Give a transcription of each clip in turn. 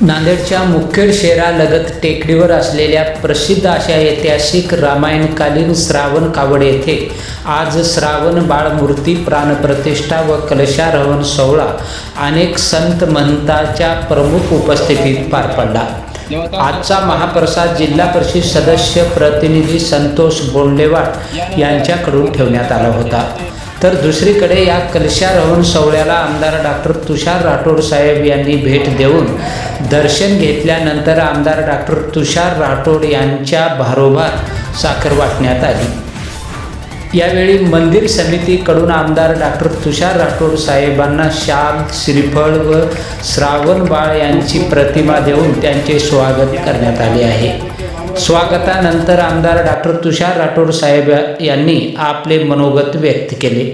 नांदेडच्या मुखेड शहरालगत टेकडीवर असलेल्या प्रसिद्ध अशा ऐतिहासिक रामायणकालीन श्रावण कावड येथे आज श्रावण बाळमूर्ती प्राणप्रतिष्ठा व कलशारोहण सोहळा अनेक संत महंताच्या प्रमुख उपस्थितीत पार पडला. आजचा महाप्रसाद जिल्हा परिषद सदस्य प्रतिनिधी संतोष बोंडेवाड यांच्याकडून ठेवण्यात आला होता. तर दुसरीकडे या कलशारोहण सोहळ्याला आमदार डॉक्टर तुषार राठोड साहेब यांनी भेट देऊन दर्शन घेतल्यानंतर आमदार डॉक्टर तुषार राठोड यांच्या भारोभार साखर वाटण्यात आली. यावेळी मंदिर समितीकडून आमदार डॉक्टर तुषार राठोड साहेबांना शाल श्रीफळ व श्रावण बाळ यांची प्रतिमा देऊन त्यांचे स्वागत करण्यात आले आहे. स्वागतानंतर आमदार डॉक्टर तुषार राठोड साहेब यांनी आपले मनोगत व्यक्त केले.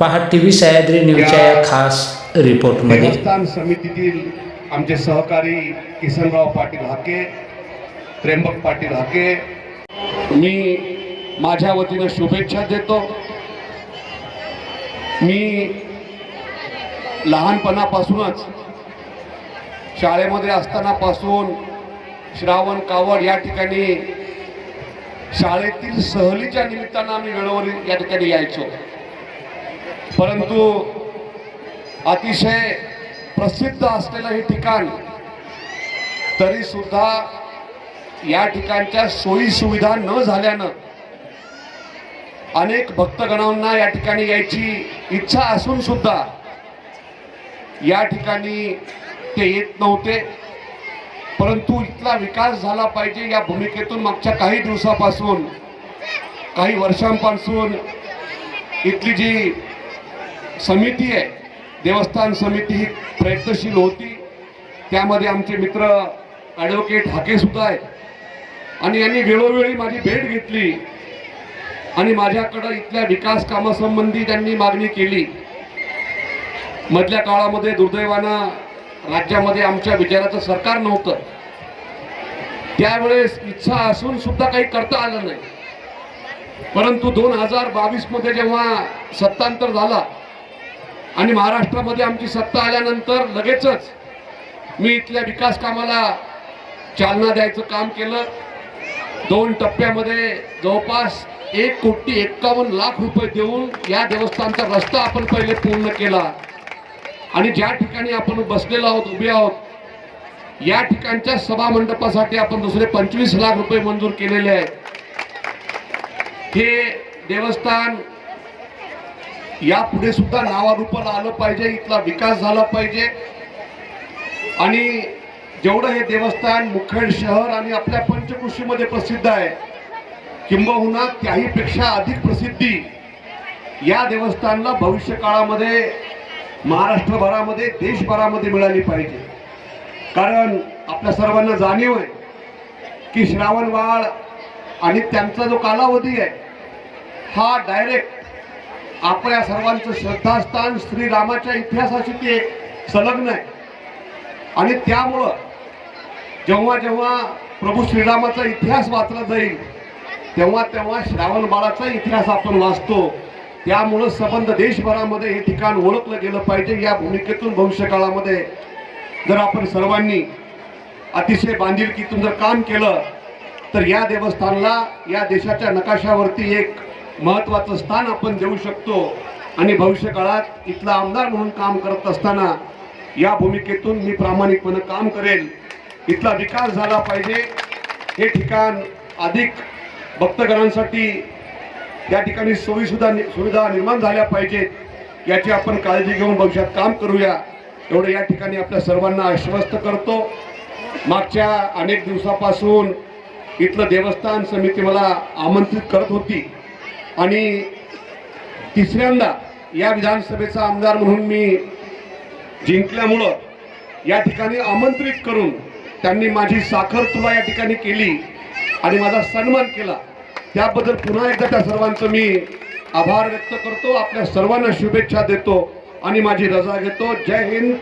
पहा टी व्ही सह्याद्री न्यूजच्या या खास रिपोर्टमध्ये. समितीतील आमचे सहकारी किसनराव पाटील हाके त्र्यंबक पाटील हाके मी माझ्या वतीनं शुभेच्छा देतो. मी लहानपणापासूनच शाळेमध्ये असतानापासून श्रावण कावड या ठिकाणी शाळेतील सहलीच्या निमित्तानं आम्ही वेळोवर या ठिकाणी यायचो. परंतु अतिशय प्रसिद्ध असलेलं हे ठिकाण तरी सुद्धा या ठिकाणच्या सोयी सुविधा न झाल्यानं अनेक भक्तगणांना या ठिकाणी यायची इच्छा असून सुद्धा या ठिकाणी ते येत नव्हते. परंतु इथला विकास झाला पाहिजे या भूमिकेतून मागच्या काही दिवसापासून काही वर्षांपासून इथली जी समिती आहे देवस्थान समिती ही प्रयत्नशील होती. त्यामध्ये आमचे मित्र ॲडव्होकेट हाकेसुद्धा आहेत. आणि यांनी वेळोवेळी माझी भेट घेतली. आणि माझ्याकडं इथल्या विकास कामासंबंधी त्यांनी मागणी केली. मधल्या काळामध्ये दुर्दैवानं राज्यामध्ये आमच्या विचाराचं सरकार नव्हतं. त्यावेळेस इच्छा असून सुद्धा काही करता आलं नाही. परंतु दोन हजार बावीसमध्ये जेव्हा सत्तांतर झाला आणि महाराष्ट्रामध्ये आमची सत्ता आल्यानंतर लगेचच मी इथल्या विकास कामाला चालना द्यायचं काम केलं. दोन टप्प्यामध्ये जवळपास एक कोटी एक्कावन्न लाख रुपये देऊन या देवस्थानचा रस्ता आपण पहिले पूर्ण केला. आणि ज्या ठिकाणी आपण बसलेलो आहोत उभे आहोत या ठिकाणच्या सभा मंडपासाठी आपण दुसरे पंचवीस लाख रुपये मंजूर केलेले आहेत. हे देवस्थान यापुढे सुद्धा नावारूपाला आलं पाहिजे इथला विकास झाला पाहिजे. आणि जेवढं हे देवस्थान मुखेड शहर आणि आपल्या पंचकृषीमध्ये प्रसिद्ध आहे किंबहुना त्याहीपेक्षा अधिक प्रसिद्धी या देवस्थानला भविष्य काळामध्ये महाराष्ट्रभरामध्ये देशभरामध्ये मिळाली पाहिजे. कारण आपल्या सर्वांना जाणीव आहे की श्रावण बाळ आणि त्यांचा जो कालावधी आहे हा डायरेक्ट आपल्या सर्वांचं श्रद्धास्थान श्रीरामाच्या इतिहासाशी ते संलग्न आहे. आणि त्यामुळं जेव्हा जेव्हा प्रभू श्रीरामाचा इतिहास वाचला जाईल तेव्हा तेव्हा श्रावण बाळाचा इतिहास आपण वाचतो. त्यामुळं संबंध देशभरामध्ये हे ठिकाण ओळखलं गेलं पाहिजे या भूमिकेतून भविष्यकाळामध्ये जर आपण सर्वांनी अतिशय बांधिलकीतून जर काम केलं तर या देवस्थानला या देशाच्या नकाशावरती एक महत्त्वाचं स्थान आपण देऊ शकतो. आणि भविष्य काळात इथला आमदार म्हणून काम करत असताना या भूमिकेतून मी प्रामाणिकपणे काम करेल. इथला विकास झाला पाहिजे. हे ठिकाण अधिक भक्तगणांसाठी या ठिकाणी सोयीसुद्धा सुविधा निर्माण झाल्या पाहिजेत. याची आपण काळजी घेऊन भविष्यात काम करूया. एवढं या ठिकाणी आपल्या सर्वांना आश्वस्त करतो. मागच्या अनेक दिवसापासून इथलं देवस्थान समिती मला आमंत्रित करत होती. आणि तिसऱ्यांदा या विधानसभेचा आमदार म्हणून मी जिंकल्यामुळं या ठिकाणी आमंत्रित करून त्यांनी माझी साखर तुला या ठिकाणी केली आणि माझा सन्मान केला. त्याबद्दल पुन्हा एकदा त्या सर्वांचं मी आभार व्यक्त करतो. आपल्या सर्वांना शुभेच्छा देतो आणि माझी रजा घेतो. जय हिंद.